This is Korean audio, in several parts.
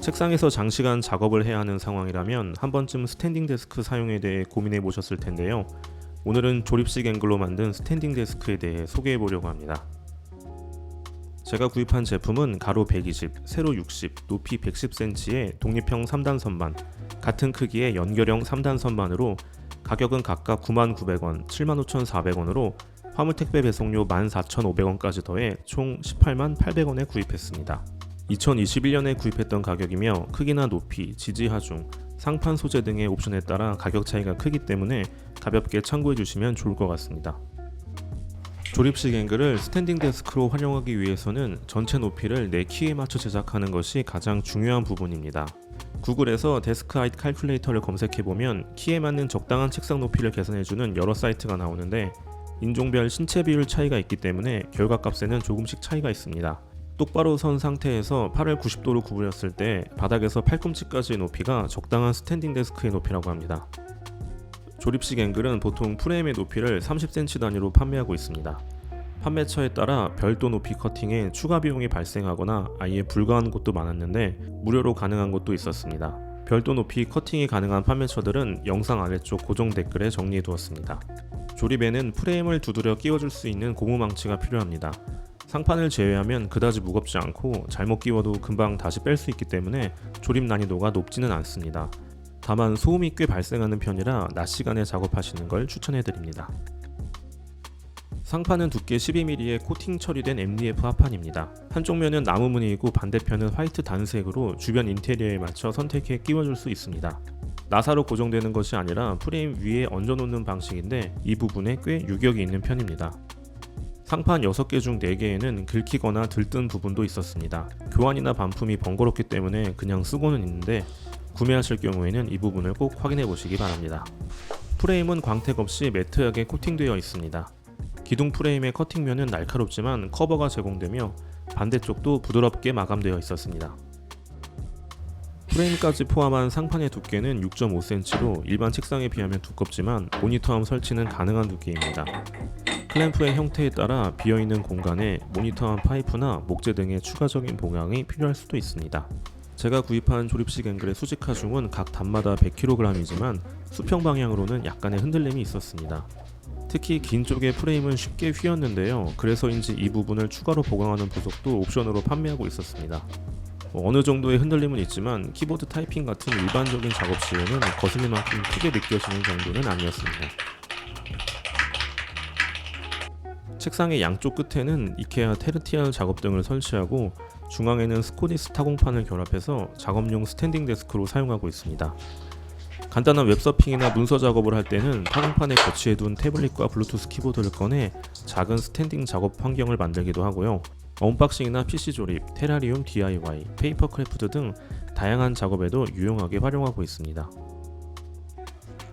책상에서 장시간 작업을 해야 하는 상황이라면 한 번쯤 스탠딩 데스크 사용에 대해 고민해 보셨을 텐데요. 오늘은 조립식 앵글로 만든 스탠딩 데스크에 대해 소개해 보려고 합니다. 제가 구입한 제품은 가로 120, 세로 60, 높이 110cm의 독립형 3단 선반, 같은 크기의 연결형 3단 선반으로 가격은 각각 99,000원, 75,400원으로 화물 택배 배송료 14,500원까지 더해 총 188,800원에 구입했습니다. 2021년에 구입했던 가격이며 크기나 높이, 지지 하중, 상판 소재 등의 옵션에 따라 가격 차이가 크기 때문에 가볍게 참고해 주시면 좋을 것 같습니다. 조립식 앵글을 스탠딩 데스크로 활용하기 위해서는 전체 높이를 내 키에 맞춰 제작하는 것이 가장 중요한 부분입니다. 구글에서 데스크 하이트 칼큘레이터를 검색해 보면 키에 맞는 적당한 책상 높이를 계산해 주는 여러 사이트가 나오는데 인종별 신체 비율 차이가 있기 때문에 결과값에는 조금씩 차이가 있습니다. 똑바로 선 상태에서 팔을 90도로 구부렸을 때 바닥에서 팔꿈치까지의 높이가 적당한 스탠딩 데스크의 높이라고 합니다. 조립식 앵글은 보통 프레임의 높이를 30cm 단위로 판매하고 있습니다. 판매처에 따라 별도 높이 커팅에 추가 비용이 발생하거나 아예 불가한 곳도 많았는데 무료로 가능한 곳도 있었습니다. 별도 높이 커팅이 가능한 판매처들은 영상 아래쪽 고정 댓글에 정리해 두었습니다. 조립에는 프레임을 두드려 끼워줄 수 있는 고무 망치가 필요합니다. 상판을 제외하면 그다지 무겁지 않고 잘못 끼워도 금방 다시 뺄 수 있기 때문에 조립 난이도가 높지는 않습니다. 다만 소음이 꽤 발생하는 편이라 낮 시간에 작업하시는 걸 추천해 드립니다. 상판은 두께 12mm의 코팅 처리된 MDF 합판입니다. 한쪽 면은 나무 무늬이고 반대편은 화이트 단색으로 주변 인테리어에 맞춰 선택해 끼워줄 수 있습니다. 나사로 고정되는 것이 아니라 프레임 위에 얹어놓는 방식인데 이 부분에 꽤 유격이 있는 편입니다. 상판 6개 중 4개에는 긁히거나 들뜬 부분도 있었습니다. 교환이나 반품이 번거롭기 때문에 그냥 쓰고는 있는데 구매하실 경우에는 이 부분을 꼭 확인해 보시기 바랍니다. 프레임은 광택 없이 매트하게 코팅되어 있습니다. 기둥 프레임의 커팅면은 날카롭지만 커버가 제공되며 반대쪽도 부드럽게 마감되어 있었습니다. 프레임까지 포함한 상판의 두께는 6.5cm로 일반 책상에 비하면 두껍지만 모니터암 설치는 가능한 두께입니다. 클램프의 형태에 따라 비어있는 공간에 모니터암 파이프나 목재 등의 추가적인 보강이 필요할 수도 있습니다. 제가 구입한 조립식 앵글의 수직 하중은 각 단마다 100kg이지만 수평 방향으로는 약간의 흔들림이 있었습니다. 특히 긴 쪽의 프레임은 쉽게 휘었는데요. 그래서인지 이 부분을 추가로 보강하는 부속도 옵션으로 판매하고 있었습니다. 뭐 어느 정도의 흔들림은 있지만 키보드 타이핑 같은 일반적인 작업 시에는 거슬림만큼 크게 느껴지는 정도는 아니었습니다. 책상의 양쪽 끝에는 이케아 테르티아 작업등을 설치하고 중앙에는 스코디스 타공판을 결합해서 작업용 스탠딩 데스크로 사용하고 있습니다. 간단한 웹서핑이나 문서 작업을 할 때는 타공판에 거치해둔 태블릿과 블루투스 키보드를 꺼내 작은 스탠딩 작업 환경을 만들기도 하고요. 언박싱이나 PC 조립, 테라리움 DIY, 페이퍼 크래프트 등 다양한 작업에도 유용하게 활용하고 있습니다.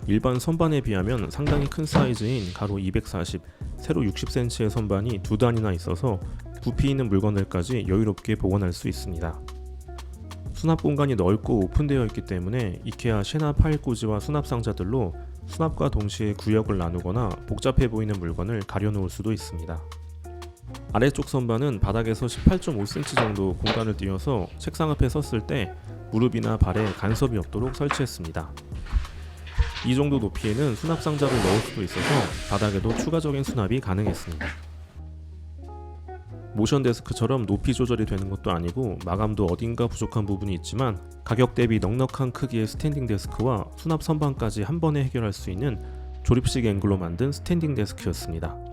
일반 선반에 비하면 상당히 큰 사이즈인 가로 240, 세로 60cm의 선반이 두 단이나 있어서 부피 있는 물건들까지 여유롭게 보관할 수 있습니다. 수납 공간이 넓고 오픈되어 있기 때문에 이케아 쉐나 파일 꽂이와 수납 상자들로 수납과 동시에 구역을 나누거나 복잡해 보이는 물건을 가려놓을 수도 있습니다. 아래쪽 선반은 바닥에서 18.5cm 정도 공간을 띄워서 책상 앞에 섰을 때 무릎이나 발에 간섭이 없도록 설치했습니다. 이 정도 높이에는 수납 상자를 넣을 수도 있어서 바닥에도 추가적인 수납이 가능했습니다. 모션 데스크처럼 높이 조절이 되는 것도 아니고 마감도 어딘가 부족한 부분이 있지만 가격 대비 넉넉한 크기의 스탠딩 데스크와 수납 선반까지 한 번에 해결할 수 있는 조립식 앵글로 만든 스탠딩 데스크였습니다.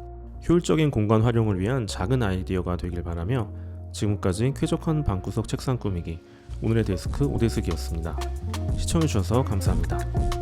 효율적인 공간 활용을 위한 작은 아이디어가 되길 바라며 지금까지 쾌적한 방구석 책상 꾸미기 오늘의 데스크 오데스기였습니다. 시청해주셔서 감사합니다.